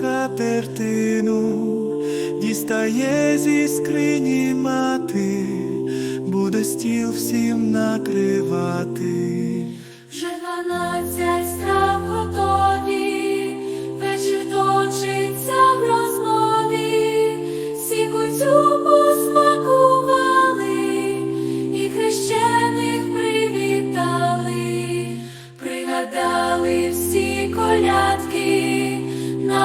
скатертину, дістає зі скрині мати, буде стіл всім накривати. Вже дванадцять страв готові, вечір точиться в розмові, всі кутю посмакували і хрещених привітали, пригадали всі колядки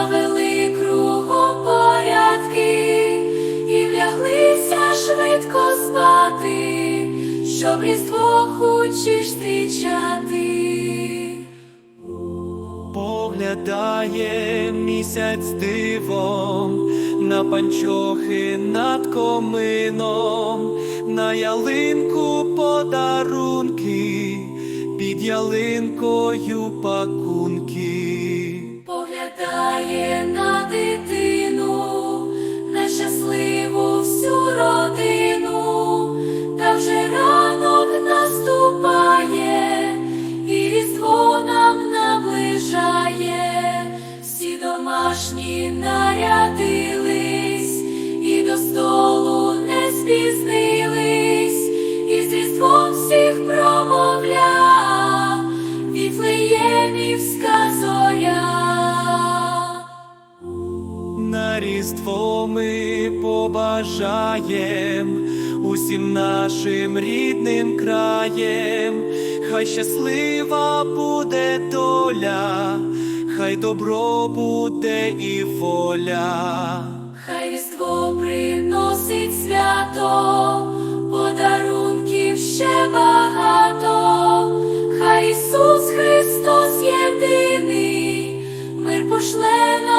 навели кругом порядки, і вляглися швидко спати, щоб різдво хочеш зустрічати. Поглядає місяць дивом на панчохи над комином, на ялинку подарунки, під ялинкою пакунки. Домашні нарядились, і до столу не спізнились, і з різдвом всіх промовляв, Віфлеємівська зоря. На різдво ми побажаєм усім нашим рідним краєм, хай щаслива буде доля, хай добро буде і воля. Хай різдво приносить свято, подарунків ще багато, хай Ісус Христос єдиний, мир пошле нам